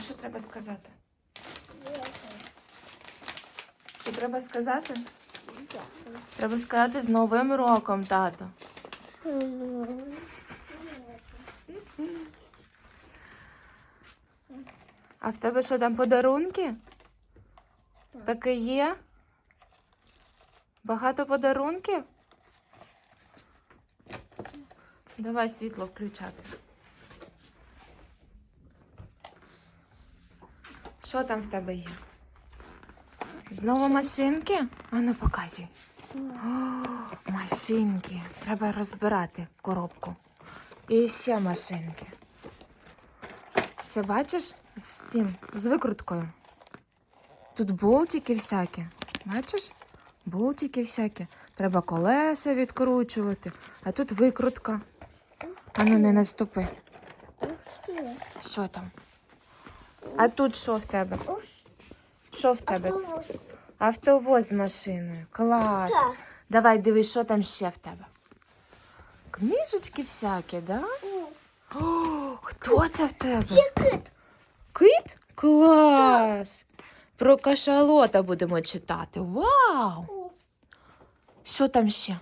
що треба сказати? Що треба сказати? Треба сказати з Новим роком, тато. А в тебе що там подарунки? Таке є? Багато подарунків? Давай світло включати. Що там в тебе є? Знову машинки? Ану, показуй. О, машинки. Треба розбирати коробку. І ще машинки. Це бачиш з тим, з викруткою. Тут болтики всякі. Бачиш? Болтики всякі. Треба колеса відкручувати, а тут викрутка. Ану, не наступи. Що там? А тут що в тебе? Що в тебе? Автовоз з машиною. Клас. Так. Давай дивись, що там ще в тебе. Книжечки всякі, да? О, хто це в тебе? Кит. Кит? Клас! Про кашалота будемо читати. Вау! Що там ще?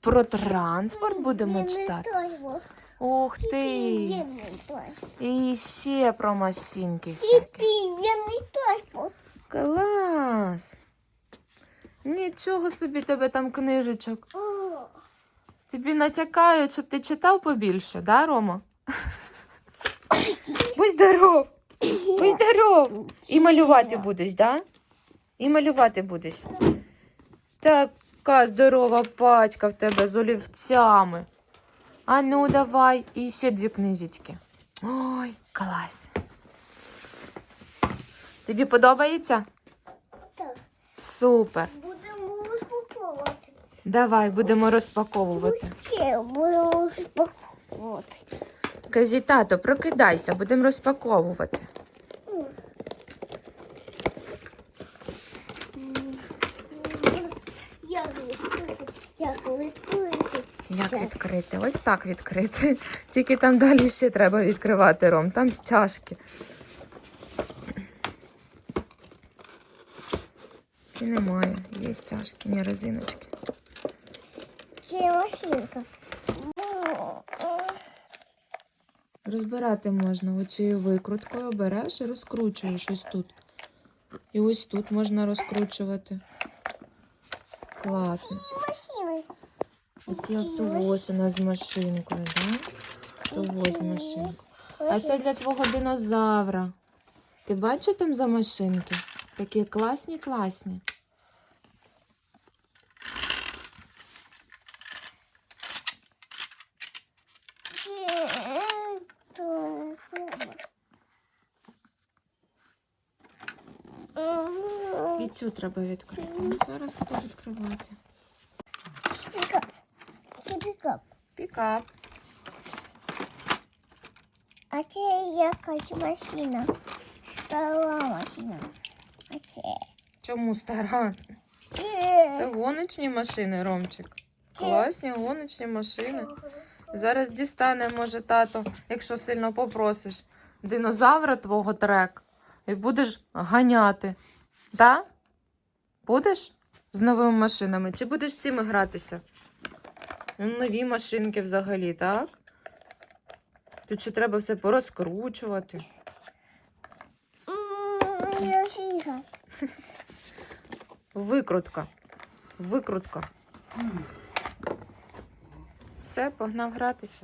Про транспорт будемо читати. Ух ти! І ще про машинки всякі. Клас! Нічого собі тебе там книжечок. Тобі натякають, щоб ти читав побільше, да, Рома? Будь здоров! Будь здоров! І малювати будеш, да? І малювати будеш. Така здорова пачка в тебе з олівцями. А ну давай, і ще дві книжечки. Ой, клас. Тобі подобається? Так. Супер. Будемо розпаковувати. Давай будемо розпаковувати. Будемо розпаковувати. Кажи, тато, прокидайся, будемо розпаковувати. Відкрити? Як відкрити? Ось так відкрити. Тільки там далі ще треба відкривати ром. Там стяжки. Чи немає? Є стяжки, ні, резиночки. Це машинка. Розбирати можна оцією викруткою, береш і розкручуєш ось тут. І ось тут можна розкручувати. Класно. Оці автовоз у нас з машинкою, да? Автовоз з машинкою. А це для твого динозавра. Ти бачиш там за машинки? Такі класні, класні. І цю треба відкрити. Ну, зараз буду відкривати. Пікап. Пікап. А це якась машина. Стара машина. А це. Чому стара? Це. Це гоночні машини, Ромчик. Класні гоночні машини. Зараз дістане, може, тато, якщо сильно попросиш, динозавра твого трек і будеш ганяти. Так? Будеш з новими машинами? Чи будеш цими гратися? Ну, Нові машинки взагалі, так? Тут ще треба все порозкручувати. Викрутка. Викрутка. Все, погнав гратися.